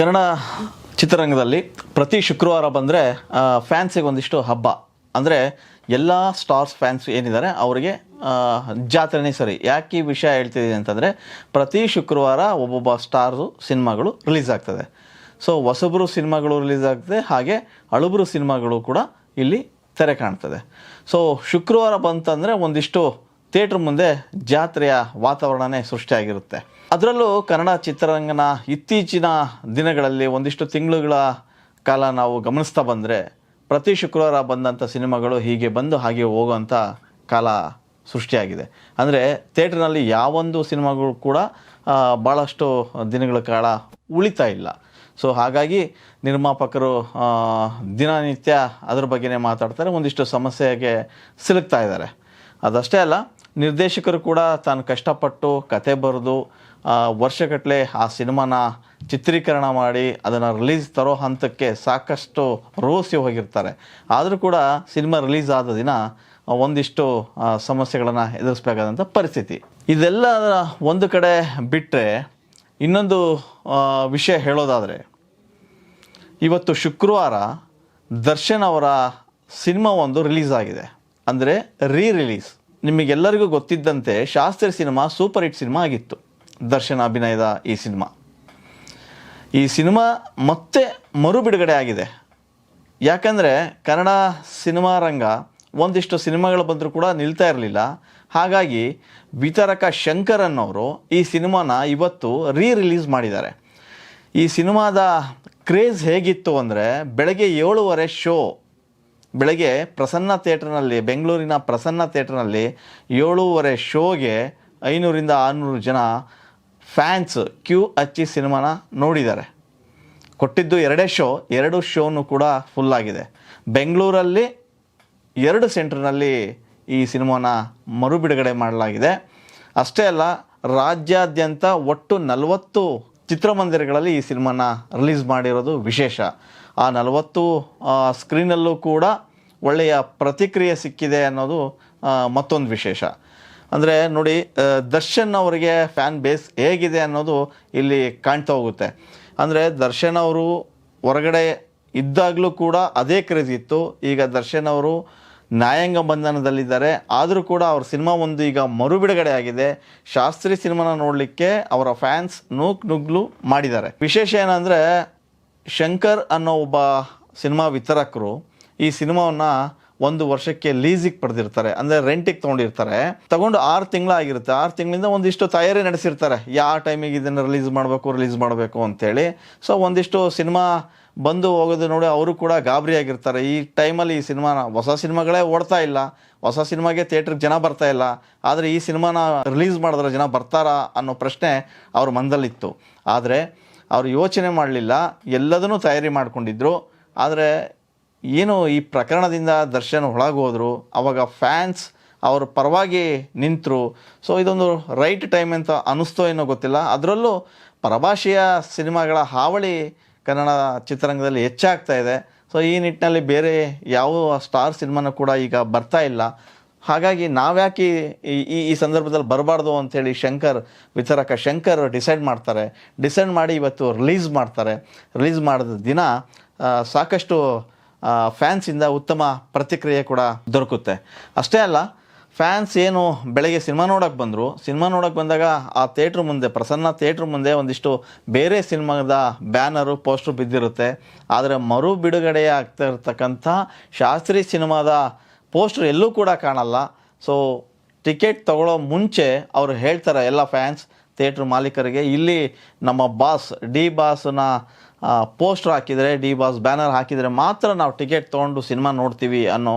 ಕನ್ನಡ ಚಿತ್ರರಂಗದಲ್ಲಿ ಪ್ರತಿ ಶುಕ್ರವಾರ ಬಂದರೆ ಫ್ಯಾನ್ಸಿಗೆ ಒಂದಿಷ್ಟು ಹಬ್ಬ. ಅಂದರೆ ಎಲ್ಲ ಸ್ಟಾರ್ಸ್ ಫ್ಯಾನ್ಸ್ ಏನಿದ್ದಾರೆ, ಅವರಿಗೆ ಜಾತ್ರೆನೇ ಸರಿ. ಯಾಕೆ ಈ ವಿಷಯ ಹೇಳ್ತಿದ್ದೀನಿ ಅಂತಂದರೆ, ಪ್ರತಿ ಶುಕ್ರವಾರ ಒಬ್ಬೊಬ್ಬ ಸ್ಟಾರ್ಸು ಸಿನಿಮಾಗಳು ರಿಲೀಸ್ ಆಗ್ತದೆ. ಸೊ ಹೊಸಬ್ರು ಸಿನಿಮಾಗಳು ರಿಲೀಸ್ ಆಗ್ತದೆ, ಹಾಗೆ ಹಳುಬ್ರು ಸಿನಿಮಾಗಳು ಕೂಡ ಇಲ್ಲಿ ತೆರೆ ಕಾಣ್ತದೆ. ಸೊ ಶುಕ್ರವಾರ ಬಂತಂದರೆ ಒಂದಿಷ್ಟು ಥಿಯೇಟ್ರ್ ಮುಂದೆ ಜಾತ್ರೆಯ ವಾತಾವರಣನೇ ಸೃಷ್ಟಿಯಾಗಿರುತ್ತೆ. ಅದರಲ್ಲೂ ಕನ್ನಡ ಚಿತ್ರರಂಗನ ಇತ್ತೀಚಿನ ದಿನಗಳಲ್ಲಿ ಒಂದಿಷ್ಟು ತಿಂಗಳುಗಳ ಕಾಲ ನಾವು ಗಮನಿಸ್ತಾ ಬಂದರೆ ಪ್ರತಿ ಶುಕ್ರವಾರ ಬಂದಂಥ ಸಿನಿಮಾಗಳು ಹೀಗೆ ಬಂದು ಹಾಗೆ ಹೋಗುವಂಥ ಕಾಲ ಸೃಷ್ಟಿಯಾಗಿದೆ. ಅಂದರೆ ಥಿಯೇಟ್ರ್ನಲ್ಲಿ ಯಾವೊಂದು ಸಿನಿಮಾಗಳು ಕೂಡ ಭಾಳಷ್ಟು ದಿನಗಳ ಕಾಲ ಉಳಿತಾ ಇಲ್ಲ. ಸೊ ಹಾಗಾಗಿ ನಿರ್ಮಾಪಕರು ದಿನನಿತ್ಯ ಅದ್ರ ಬಗ್ಗೆನೇ ಮಾತಾಡ್ತಾರೆ, ಒಂದಿಷ್ಟು ಸಮಸ್ಯೆಗೆ ಸಿಲುಕ್ತಾ ಇದ್ದಾರೆ. ಅದಷ್ಟೇ ಅಲ್ಲ ನಿರ್ದೇಶಕರು ಕೂಡ ತಾನು ಕಷ್ಟಪಟ್ಟು ಕತೆ ಬರೆದು ವರ್ಷಗಟ್ಟಲೆ ಆ ಸಿನಿಮಾನ ಚಿತ್ರೀಕರಣ ಮಾಡಿ ಅದನ್ನು ರಿಲೀಸ್ ತರೋ ಹಂತಕ್ಕೆ ಸಾಕಷ್ಟು ರೋಸಿ ಹೋಗಿರ್ತಾರೆ. ಆದರೂ ಕೂಡ ಸಿನಿಮಾ ರಿಲೀಸ್ ಆದ ದಿನ ಒಂದಿಷ್ಟು ಸಮಸ್ಯೆಗಳನ್ನು ಎದುರಿಸಬೇಕಾದಂಥ ಪರಿಸ್ಥಿತಿ. ಇದೆಲ್ಲ ಒಂದು ಕಡೆ ಬಿಟ್ಟರೆ ಇನ್ನೊಂದು ವಿಷಯ ಹೇಳೋದಾದರೆ, ಇವತ್ತು ಶುಕ್ರವಾರ ದರ್ಶನ್ ಅವರ ಸಿನಿಮಾ ಒಂದು ರಿಲೀಸ್ ಆಗಿದೆ. ಅಂದರೆ ರೀ ರಿಲೀಸ್ ನಿಮಗೆಲ್ಲರಿಗೂ ಗೊತ್ತಿದ್ದಂತೆ ಶಾಸ್ತ್ರೀಯ ಸಿನಿಮಾ ಸೂಪರ್ ಹಿಟ್ ಸಿನಿಮಾ ಆಗಿತ್ತು. ದರ್ಶನ ಅಭಿನಯದ ಈ ಸಿನಿಮಾ. ಈ ಸಿನಿಮಾ ಮತ್ತೆ ಮರು ಬಿಡುಗಡೆ ಆಗಿದೆ. ಯಾಕಂದರೆ ಕನ್ನಡ ಸಿನಿಮಾ ರಂಗ ಒಂದಿಷ್ಟು ಸಿನಿಮಾಗಳು ಬಂದರೂ ಕೂಡ ನಿಲ್ತಾ ಇರಲಿಲ್ಲ. ಹಾಗಾಗಿ ವಿತರಕ ಶಂಕರ್ ಅನ್ನೋರು ಈ ಸಿನಿಮಾನ ಇವತ್ತು ರೀ ರಿಲೀಸ್ ಮಾಡಿದ್ದಾರೆ. ಈ ಸಿನಿಮಾದ ಕ್ರೇಜ್ ಹೇಗಿತ್ತು ಅಂದರೆ ಬೆಳಗ್ಗೆ ಏಳುವರೆ ಶೋ ಬೆಳಗ್ಗೆ ಪ್ರಸನ್ನ ಥಿಯೇಟ್ರ್ನಲ್ಲಿ, ಬೆಂಗಳೂರಿನ ಪ್ರಸನ್ನ ಥಿಯೇಟ್ರ್ನಲ್ಲಿ ಏಳೂವರೆ ಶೋಗೆ ಐನೂರಿಂದ ಆರುನೂರು ಜನ ಫ್ಯಾನ್ಸ್ ಕ್ಯೂ ಹಚ್ಚಿ ಸಿನಿಮಾನ ನೋಡಿದ್ದಾರೆ. ಕೊಟ್ಟಿದ್ದು ಎರಡೇ ಶೋ, ಎರಡು ಶೋನು ಕೂಡ ಫುಲ್ ಆಗಿದೆ. ಬೆಂಗಳೂರಲ್ಲಿ ಎರಡು ಸೆಂಟ್ರ್ನಲ್ಲಿ ಈ ಸಿನಿಮಾನ ಮರು ಬಿಡುಗಡೆ ಮಾಡಲಾಗಿದೆ. ಅಷ್ಟೇ ಅಲ್ಲ, ರಾಜ್ಯಾದ್ಯಂತ ಒಟ್ಟು ನಲವತ್ತು ಚಿತ್ರಮಂದಿರಗಳಲ್ಲಿ ಈ ಸಿನಿಮಾನ ರಿಲೀಸ್ ಮಾಡಿರೋದು ವಿಶೇಷ. ಆ ನಲವತ್ತು ಸ್ಕ್ರೀನಲ್ಲೂ ಕೂಡ ಒಳ್ಳೆಯ ಪ್ರತಿಕ್ರಿಯೆ ಸಿಕ್ಕಿದೆ ಅನ್ನೋದು ಮತ್ತೊಂದು ವಿಶೇಷ. ಅಂದರೆ ನೋಡಿ ದರ್ಶನ್ ಅವರಿಗೆ ಫ್ಯಾನ್ ಬೇಸ್ ಹೇಗಿದೆ ಅನ್ನೋದು ಇಲ್ಲಿ ಕಾಣ್ತಾ ಹೋಗುತ್ತೆ. ಅಂದರೆ ದರ್ಶನ್ ಅವರು ಹೊರಗಡೆ ಇದ್ದಾಗಲೂ ಕೂಡ ಅದೇ ಕ್ರೇಜ್ ಇತ್ತು. ಈಗ ದರ್ಶನ್ ಅವರು ನ್ಯಾಯಾಂಗ ಬಂಧನದಲ್ಲಿದ್ದಾರೆ. ಆದರೂ ಕೂಡ ಅವ್ರ ಸಿನಿಮಾ ಒಂದು ಈಗ ಮರು ಬಿಡುಗಡೆ ಆಗಿದೆ ಶಾಸ್ತ್ರಿ ಸಿನಿಮಾನ ನೋಡಲಿಕ್ಕೆ ಅವರ ಫ್ಯಾನ್ಸ್ ನೂಕ್ ನುಗ್ಲು ಮಾಡಿದ್ದಾರೆ. ವಿಶೇಷ ಏನಂದರೆ, ಶಂಕರ್ ಅನ್ನೋ ಒಬ್ಬ ಸಿನಿಮಾ ವಿತರಕರು ಈ ಸಿನಿಮಾವನ್ನು ಒಂದು ವರ್ಷಕ್ಕೆ ಲೀಸಿಗೆ ಪಡೆದಿರ್ತಾರೆ. ಅಂದರೆ ರೆಂಟಿಗೆ ತೊಗೊಂಡಿರ್ತಾರೆ. ತಗೊಂಡು ಆರು ತಿಂಗಳಾಗಿರುತ್ತೆ. ಆರು ತಿಂಗಳಿಂದ ಒಂದಿಷ್ಟು ತಯಾರಿ ನಡೆಸಿರ್ತಾರೆ. ಯಾವ ಟೈಮಿಗೆ ಇದನ್ನು ರಿಲೀಸ್ ಮಾಡಬೇಕು ರಿಲೀಸ್ ಮಾಡಬೇಕು ಅಂತೇಳಿ. ಸೊ ಒಂದಿಷ್ಟು ಸಿನಿಮಾ ಬಂದು ಹೋಗೋದು ನೋಡಿ ಅವರು ಕೂಡ ಗಾಬರಿ ಆಗಿರ್ತಾರೆ. ಈ ಟೈಮಲ್ಲಿ ಈ ಸಿನಿಮಾನ ಹೊಸ ಸಿನಿಮಾಗಳೇ ಓಡ್ತಾ ಇಲ್ಲ. ಹೊಸ ಸಿನಿಮಾಗೆ ಥಿಯೇಟ್ರಿಗೆ ಜನ ಬರ್ತಾ ಇಲ್ಲ. ಆದರೆ ಈ ಸಿನಿಮಾನ ರಿಲೀಸ್ ಮಾಡಿದ್ರೆ ಜನ ಬರ್ತಾರಾ ಅನ್ನೋ ಪ್ರಶ್ನೆ ಅವ್ರ ಮನದಲ್ಲಿತ್ತು. ಆದರೆ ಅವರು ಯೋಚನೆ ಮಾಡಲಿಲ್ಲ. ಎಲ್ಲದನ್ನು ತಯಾರಿ ಮಾಡಿಕೊಂಡಿದ್ರು. ಆದರೆ ಏನು ಈ ಪ್ರಕರಣದಿಂದ ದರ್ಶನ್ ಒಳಗೋದ್ರು. ಅವಾಗ ಫ್ಯಾನ್ಸ್ ಅವ್ರ ಪರವಾಗಿ ನಿಂತರು. ಸೊ ಇದೊಂದು ರೈಟ್ ಟೈಮ್ ಅಂತ ಅನ್ನಿಸ್ತೋ ಏನೋ ಗೊತ್ತಿಲ್ಲ. ಅದರಲ್ಲೂ ಪರಭಾಷೆಯ ಸಿನಿಮಾಗಳ ಹಾವಳಿ ಕನ್ನಡ ಚಿತ್ರರಂಗದಲ್ಲಿ ಹೆಚ್ಚಾಗ್ತಾ ಇದೆ. ಸೊ ಈ ನಿಟ್ಟಿನಲ್ಲಿ ಬೇರೆ ಯಾವ ಸ್ಟಾರ್ ಸಿನಿಮಾನೂ ಕೂಡ ಈಗ ಬರ್ತಾ ಇಲ್ಲ. ಹಾಗಾಗಿ ನಾವ್ಯಾಕೆ ಈ ಈ ಸಂದರ್ಭದಲ್ಲಿ ಬರಬಾರ್ದು ಅಂಥೇಳಿ ಶಂಕರ್, ವಿತರಕ ಶಂಕರ್ ಡಿಸೈಡ್ ಮಾಡ್ತಾರೆ. ಡಿಸೈಡ್ ಮಾಡಿ ಇವತ್ತು ರಿಲೀಸ್ ಮಾಡ್ತಾರೆ. ರಿಲೀಸ್ ಮಾಡಿದ ದಿನ ಸಾಕಷ್ಟು ಫ್ಯಾನ್ಸಿಂದ ಉತ್ತಮ ಪ್ರತಿಕ್ರಿಯೆ ಕೂಡ ದೊರಕುತ್ತೆ. ಅಷ್ಟೇ ಅಲ್ಲ ಫ್ಯಾನ್ಸ್ ಏನು ಬೆಳಗ್ಗೆ ಸಿನಿಮಾ ನೋಡೋಕೆ ಬಂದರು, ಸಿನಿಮಾ ನೋಡೋಕೆ ಬಂದಾಗ ಆ ಥಿಯೇಟ್ರ್ ಮುಂದೆ, ಪ್ರಸನ್ನ ಥಿಯೇಟ್ರ್ ಮುಂದೆ ಒಂದಿಷ್ಟು ಬೇರೆ ಸಿನಿಮಾದ ಬ್ಯಾನರು, ಪೋಸ್ಟ್ರು ಬಿದ್ದಿರುತ್ತೆ. ಆದರೆ ಮರು ಬಿಡುಗಡೆ ಆಗ್ತಾ ಇರ್ತಕ್ಕಂಥ ಶಾಸ್ತ್ರೀಯ ಸಿನಿಮಾದ ಪೋಸ್ಟರ್ ಎಲ್ಲೂ ಕೂಡ ಕಾಣಲ್ಲ. ಸೊ ಟಿಕೆಟ್ ತಗೊಳ್ಳೋ ಮುಂಚೆ ಅವರು ಹೇಳ್ತಾರೆ, ಎಲ್ಲ ಫ್ಯಾನ್ಸ್ ಥಿಯೇಟ್ರ್ ಮಾಲೀಕರಿಗೆ, ಇಲ್ಲಿ ನಮ್ಮ ಬಾಸ್ ಡಿ ಬಾಸ್ನ ಪೋಸ್ಟರ್ ಹಾಕಿದರೆ, ಡಿ ಬಾಸ್ ಬ್ಯಾನರ್ ಹಾಕಿದರೆ ಮಾತ್ರ ನಾವು ಟಿಕೆಟ್ ತೊಗೊಂಡು ಸಿನಿಮಾ ನೋಡ್ತೀವಿ ಅನ್ನೋ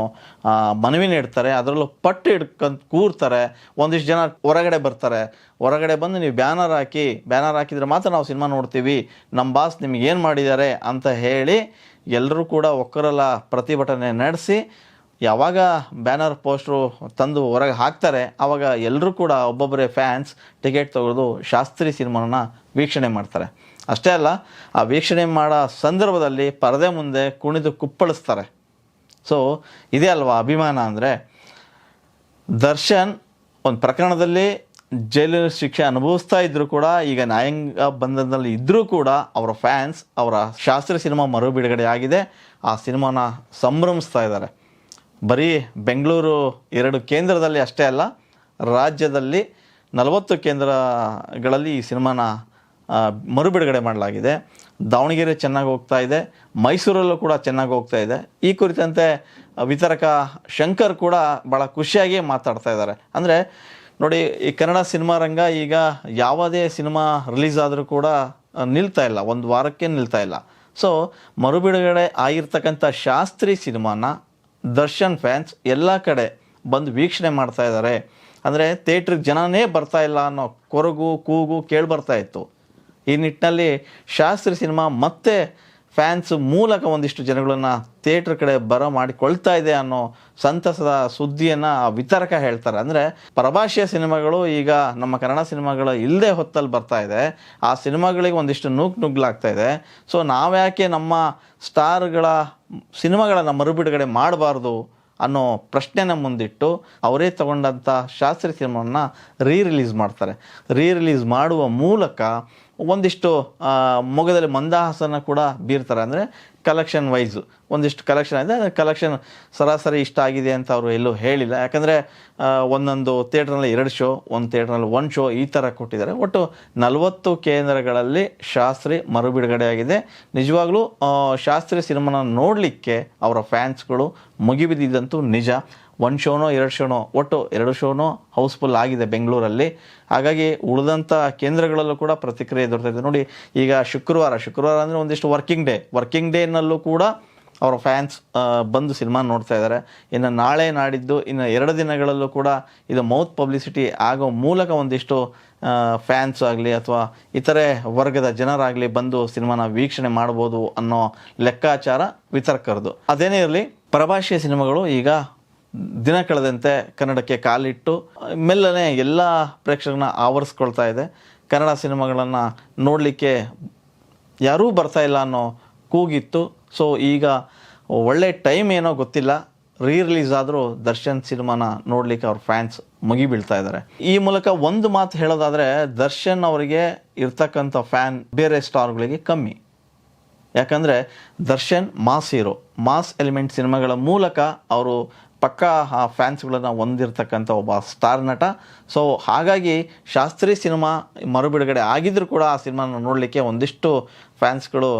ಮನವಿ ನೀಡ್ತಾರೆ. ಅದರಲ್ಲೂ ಪಟ್ಟು ಹಿಡ್ಕೊಂಡು ಕೂರ್ತಾರೆ. ಒಂದಿಷ್ಟು ಜನ ಹೊರಗಡೆ ಬರ್ತಾರೆ. ಹೊರಗಡೆ ಬಂದು ನೀವು ಬ್ಯಾನರ್ ಹಾಕಿ, ಬ್ಯಾನರ್ ಹಾಕಿದರೆ ಮಾತ್ರ ನಾವು ಸಿನಿಮಾ ನೋಡ್ತೀವಿ. ನಮ್ಮ ಬಾಸ್ ನಿಮ್ಗೆ ಏನು ಮಾಡಿದ್ದಾರೆ ಅಂತ ಹೇಳಿ ಎಲ್ಲರೂ ಕೂಡ ಒಕ್ಕರಲ್ಲ ಪ್ರತಿಭಟನೆ ನಡೆಸಿ, ಯಾವಾಗ ಬ್ಯಾನರ್ ಪೋಸ್ಟ್ರು ತಂದು ಹೊರಗೆ ಹಾಕ್ತಾರೆ ಆವಾಗ ಎಲ್ಲರೂ ಕೂಡ ಒಬ್ಬೊಬ್ಬರೇ ಫ್ಯಾನ್ಸ್ ಟಿಕೆಟ್ ತೊಗೊಳ್ದು ಶಾಸ್ತ್ರಿ ಸಿನಿಮಾನ ವೀಕ್ಷಣೆ ಮಾಡ್ತಾರೆ. ಅಷ್ಟೇ ಅಲ್ಲ, ಆ ವೀಕ್ಷಣೆ ಮಾಡೋ ಸಂದರ್ಭದಲ್ಲಿ ಪರದೆ ಮುಂದೆ ಕುಣಿದು ಕುಪ್ಪಳಿಸ್ತಾರೆ. ಸೊ ಇದೇ ಅಲ್ವಾ ಅಭಿಮಾನ ಅಂದರೆ, ದರ್ಶನ್ ಒಂದು ಪ್ರಕರಣದಲ್ಲಿ ಜೈಲು ಶಿಕ್ಷೆ ಅನುಭವಿಸ್ತಾ ಇದ್ದರೂ ಕೂಡ, ಈಗ ನ್ಯಾಯಾಂಗ ಬಂಧನದಲ್ಲಿ ಇದ್ದರೂ ಕೂಡ ಅವರ ಫ್ಯಾನ್ಸ್, ಅವರ ಶಾಸ್ತ್ರೀಯ ಸಿನಿಮಾ ಮರು ಬಿಡುಗಡೆ ಆಗಿದೆ. ಆ ಸಿನಿಮಾನ ಸಂಭ್ರಮಿಸ್ತಾ ಇದ್ದಾರೆ. ಬರೀ ಬೆಂಗಳೂರು ಎರಡು ಕೇಂದ್ರದಲ್ಲಿ ಅಷ್ಟೇ ಅಲ್ಲ, ರಾಜ್ಯದಲ್ಲಿ ನಲವತ್ತು ಕೇಂದ್ರಗಳಲ್ಲಿ ಈ ಸಿನಿಮಾನ ಮರು ಬಿಡುಗಡೆ ಮಾಡಲಾಗಿದೆ. ದಾವಣಗೆರೆ ಚೆನ್ನಾಗಿ ಹೋಗ್ತಾ ಇದೆ. ಮೈಸೂರಲ್ಲೂ ಕೂಡ ಚೆನ್ನಾಗಿ ಹೋಗ್ತಾ ಇದೆ. ಈ ಕುರಿತಂತೆ ವಿತರಕ ಶಂಕರ್ ಕೂಡ ಭಾಳ ಖುಷಿಯಾಗಿ ಮಾತಾಡ್ತಾ ಇದ್ದಾರೆ. ಅಂದರೆ ನೋಡಿ, ಈ ಕನ್ನಡ ಸಿನಿಮಾ ರಂಗ ಈಗ ಯಾವುದೇ ಸಿನಿಮಾ ರಿಲೀಸ್ ಆದರೂ ಕೂಡ ನಿಲ್ತಾ ಇಲ್ಲ. ಒಂದು ವಾರಕ್ಕೆ ನಿಲ್ತಾ ಇಲ್ಲ. ಸೊ ಮರು ಬಿಡುಗಡೆ ಆಗಿರ್ತಕ್ಕಂಥ ಶಾಸ್ತ್ರಿ ಸಿನಿಮಾನ ದರ್ಶನ್ ಫ್ಯಾನ್ಸ್ ಎಲ್ಲ ಕಡೆ ಬಂದು ವೀಕ್ಷಣೆ ಮಾಡ್ತಾ ಇದ್ದಾರೆ. ಅಂದರೆ ಥಿಯೇಟ್ರಿಗೆ ಜನನೇ ಬರ್ತಾ ಇಲ್ಲ ಅನ್ನೋ ಕೊರಗು, ಕೂಗು ಕೇಳಿ ಬರ್ತಾ ಇತ್ತು. ಈ ನಿಟ್ಟಿನಲ್ಲಿ ಶಾಸ್ತ್ರಿ ಸಿನಿಮಾ ಮತ್ತೆ ಫ್ಯಾನ್ಸ್ ಮೂಲಕ ಒಂದಿಷ್ಟು ಜನಗಳನ್ನು ಥಿಯೇಟ್ರ್ ಕಡೆ ಬರ ಮಾಡಿಕೊಳ್ತಾ ಇದೆ ಅನ್ನೋ ಸಂತಸದ ಸುದ್ದಿಯನ್ನು ವಿತರಕ ಹೇಳ್ತಾರೆ. ಅಂದರೆ ಪರಭಾಷೆಯ ಸಿನಿಮಾಗಳು ಈಗ ನಮ್ಮ ಕನ್ನಡ ಸಿನಿಮಾಗಳು ಇಲ್ಲದೆ ಹೊತ್ತಲ್ಲಿ ಬರ್ತಾ ಇದೆ. ಆ ಸಿನಿಮಾಗಳಿಗೆ ಒಂದಿಷ್ಟು ನೂಕ್ ನುಗ್ಲಾಗ್ತಾ ಇದೆ. ಸೊ ನಾವ್ಯಾಕೆ ನಮ್ಮ ಸ್ಟಾರ್ಗಳ ಸಿನಿಮಾಗಳನ್ನು ಮರುಬಿಡುಗಡೆ ಮಾಡಬಾರ್ದು ಅನ್ನೋ ಪ್ರಶ್ನೆನ ಮುಂದಿಟ್ಟು ಅವರೇ ತಗೊಂಡಂಥ ಶಾಸ್ತ್ರೀಯ ಸಿನಿಮಾವನ್ನು ರೀ ರಿಲೀಸ್ ಮಾಡ್ತಾರೆ. ರೀ ರಿಲೀಸ್ ಮಾಡುವ ಮೂಲಕ ಒಂದಿಷ್ಟು ಮೊಗದಲ್ಲಿ ಮಂದಹಾಸನ ಕೂಡ ಬೀರ್ತಾರೆ. ಅಂದರೆ ಕಲೆಕ್ಷನ್ ವೈಸು ಒಂದಿಷ್ಟು ಕಲೆಕ್ಷನ್ ಇದೆ ಕಲೆಕ್ಷನ್ ಸರಾಸರಿ ಇಷ್ಟ ಆಗಿದೆ ಅಂತ ಅವರು ಎಲ್ಲೂ ಹೇಳಿಲ್ಲ. ಯಾಕಂದರೆ ಒಂದೊಂದು ಥಿಯೇಟ್ರ್ನಲ್ಲಿ ಎರಡು ಶೋ ಒಂದು ಥಿಯೇಟ್ರ್ನಲ್ಲಿ ಒಂದು ಶೋ ಈ ಥರ ಕೊಟ್ಟಿದ್ದಾರೆ. ಒಟ್ಟು ನಲವತ್ತು ಕೇಂದ್ರಗಳಲ್ಲಿ ಶಾಸ್ತ್ರಿ ಮರು ಬಿಡುಗಡೆಯಾಗಿದೆ ನಿಜವಾಗ್ಲೂ ಶಾಸ್ತ್ರಿ ಸಿನಿಮಾನ ನೋಡಲಿಕ್ಕೆ ಅವರ ಫ್ಯಾನ್ಸ್ಗಳು ಮುಗಿಬಿದ್ದಿದ್ದಂತೂ ನಿಜ. ಒಂದು ಶೋನೋ ಎರಡು ಶೋನೋ ಒಟ್ಟು ಎರಡು ಶೋನೋ ಹೌಸ್ಫುಲ್ ಆಗಿದೆ ಬೆಂಗಳೂರಲ್ಲಿ. ಹಾಗಾಗಿ ಉಳಿದಂಥ ಕೇಂದ್ರಗಳಲ್ಲೂ ಕೂಡ ಪ್ರತಿಕ್ರಿಯೆ ದೊರೆತಿದೆ ನೋಡಿ, ಈಗ ಶುಕ್ರವಾರ ಶುಕ್ರವಾರ ಅಂದರೆ ಒಂದಿಷ್ಟು ವರ್ಕಿಂಗ್ ಡೇ ವರ್ಕಿಂಗ್ ಡೇನಲ್ಲೂ ಕೂಡ ಅವರ ಫ್ಯಾನ್ಸ್ ಬಂದು ಸಿನಿಮಾ ನೋಡ್ತಾ ಇದ್ದಾರೆ. ಇನ್ನು ನಾಳೆ ನಾಡಿದ್ದು, ಇನ್ನು ಎರಡು ದಿನಗಳಲ್ಲೂ ಕೂಡ ಇದು ಮೌತ್ ಪಬ್ಲಿಸಿಟಿ ಆಗೋ ಮೂಲಕ ಒಂದಿಷ್ಟು ಫ್ಯಾನ್ಸ್ ಆಗಲಿ ಅಥವಾ ಇತರೆ ವರ್ಗದ ಜನರಾಗಲಿ ಬಂದು ಸಿನಿಮಾನ ವೀಕ್ಷಣೆ ಮಾಡ್ಬೋದು ಅನ್ನೋ ಲೆಕ್ಕಾಚಾರ ವಿತರ್ಕರದು. ಅದೇನೇ ಇರಲಿ, ಪ್ರಭಾಷೆಯ ಸಿನಿಮಾಗಳು ಈಗ ದಿನ ಕಳೆದಂತೆ ಕನ್ನಡಕ್ಕೆ ಕಾಲಿಟ್ಟು ಮೆಲ್ಲನೆ ಎಲ್ಲ ಪ್ರೇಕ್ಷಕರನ್ನ ಆವರಿಸ್ಕೊಳ್ತಾ ಇದೆ. ಕನ್ನಡ ಸಿನಿಮಾಗಳನ್ನು ನೋಡಲಿಕ್ಕೆ ಯಾರೂ ಬರ್ತಾ ಇಲ್ಲ ಅನ್ನೋ ಕೂಗಿತ್ತು. ಸೊ ಈಗ ಒಳ್ಳೆ ಟೈಮ್ ಏನೋ ಗೊತ್ತಿಲ್ಲ. ರೀ ರಿಲೀಸ್ ಆದರೂ ದರ್ಶನ್ ಸಿನಿಮಾನ ನೋಡಲಿಕ್ಕೆ ಅವ್ರ ಫ್ಯಾನ್ಸ್ ಮುಗಿಬೀಳ್ತಾ ಇದ್ದಾರೆ. ಈ ಮೂಲಕ ಒಂದು ಮಾತು ಹೇಳೋದಾದರೆ, ದರ್ಶನ್ ಅವರಿಗೆ ಇರ್ತಕ್ಕಂಥ ಫ್ಯಾನ್ ಬೇರೆ ಸ್ಟಾರ್ಗಳಿಗೆ ಕಮ್ಮಿ. ಯಾಕಂದರೆ Darshan mass hero. Mass element ಸಿನಿಮಾಗಳ ಮೂಲಕ ಅವರು ಪಕ್ಕಾ ಆ ಫ್ಯಾನ್ಸ್ಗಳನ್ನು ಹೊಂದಿರತಕ್ಕಂಥ ಒಬ್ಬ ಸ್ಟಾರ್ ನಟ. ಸೊ ಹಾಗಾಗಿ ಶಾಸ್ತ್ರಿ ಸಿನಿಮಾ ಮರುಬಿಡುಗಡೆ ಆಗಿದ್ದರೂ ಕೂಡ ಆ ಸಿನಿಮಾನ ನೋಡಲಿಕ್ಕೆ ಒಂದಿಷ್ಟು ಫ್ಯಾನ್ಸ್ಗಳು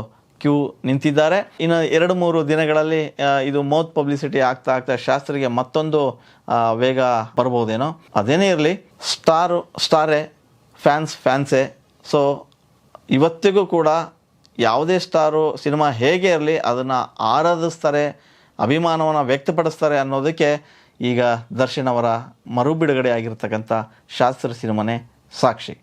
ಕ್ಯೂ ನಿಂತಿದ್ದಾರೆ. ಇನ್ನು ಎರಡು ಮೂರು ದಿನಗಳಲ್ಲಿ ಇದು ಮೌತ್ ಪಬ್ಲಿಸಿಟಿ ಆಗ್ತಾ ಆಗ್ತಾ ಶಾಸ್ತ್ರಿಗೆ ಮತ್ತೊಂದು ವೇಗ ಬರ್ಬೋದೇನೋ. ಅದೇನೇ ಇರಲಿ, ಸ್ಟಾರು, ಸ್ಟಾರೇ, ಫ್ಯಾನ್ಸ್, ಫ್ಯಾನ್ಸೇ. ಸೊ ಇವತ್ತಿಗೂ ಕೂಡ ಯಾವುದೇ ಸ್ಟಾರು ಸಿನಿಮಾ ಹೇಗೆ ಇರಲಿ, ಅದನ್ನು ಆರಾಧಿಸ್ತಾರೆ ಅಭಿಮಾನವನ್ನು ವ್ಯಕ್ತಪಡಿಸ್ತಾರೆ ಅನ್ನೋದಕ್ಕೆ ಈಗ ದರ್ಶನ್ ಅವರ ಮರು ಬಿಡುಗಡೆ ಆಗಿರ್ತಕ್ಕಂಥ ಶಾಸ್ತ್ರ ಸಿನಿಮಾನೇ ಸಾಕ್ಷಿ.